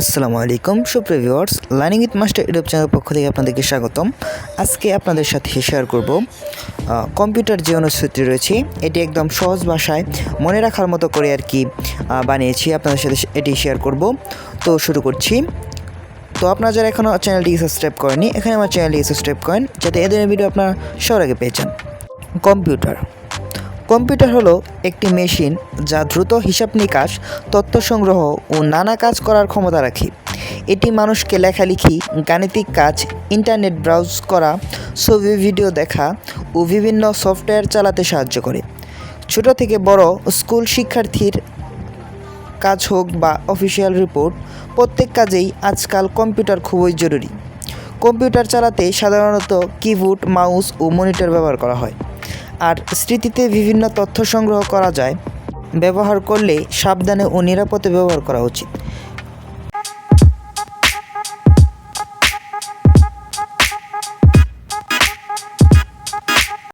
আসসালামু আলাইকুম, সুপ্রিয় viewers learning with master YouTube channel পক্ষ থেকে আপনাদেরকে স্বাগতম। আজকে আপনাদের সাথে শেয়ার করব কম্পিউটার যে অনুসূচি রয়েছে, এটি একদম সহজ ভাষায় মনে রাখার মতো করে আর কি বানিয়েছি। আপনাদের সাথে এটি শেয়ার করব। তো শুরু করছি। তো আপনারা যারা এখনও চ্যানেলটি সাবস্ক্রাইব করেনি এখানে আমার চ্যানেলটি সাবস্ক্রাইব করেন, যাতে এদের ভিডিও আপনারা সবার আগে পেয়ে যান। কম্পিউটার কম্পিউটার হলো একটি মেশিন যা দ্রুত হিসাব নিকাশ, তথ্য সংগ্রহ ও নানা কাজ করার ক্ষমতা রাখে। এটি মানুষকে লেখালেখি, গাণিতিক কাজ, ইন্টারনেট ব্রাউজ করা, ছবি, ভিডিও দেখা ও বিভিন্ন সফটওয়্যার চালাতে সাহায্য করে। ছোট থেকে বড় স্কুল শিক্ষার্থীর কাজ হোক বা অফিসিয়াল রিপোর্ট, প্রত্যেক কাজেই আজকাল কম্পিউটার খুবই জরুরি। কম্পিউটার চালাতে সাধারণত কিবোর্ড, মাউস ও মনিটর ব্যবহার করা হয়। আর স্মৃতিতে বিভিন্ন তথ্য সংগ্রহ করা যায়। ব্যবহার করলে সাবধানে ও নিরাপদে ব্যবহার করা উচিত।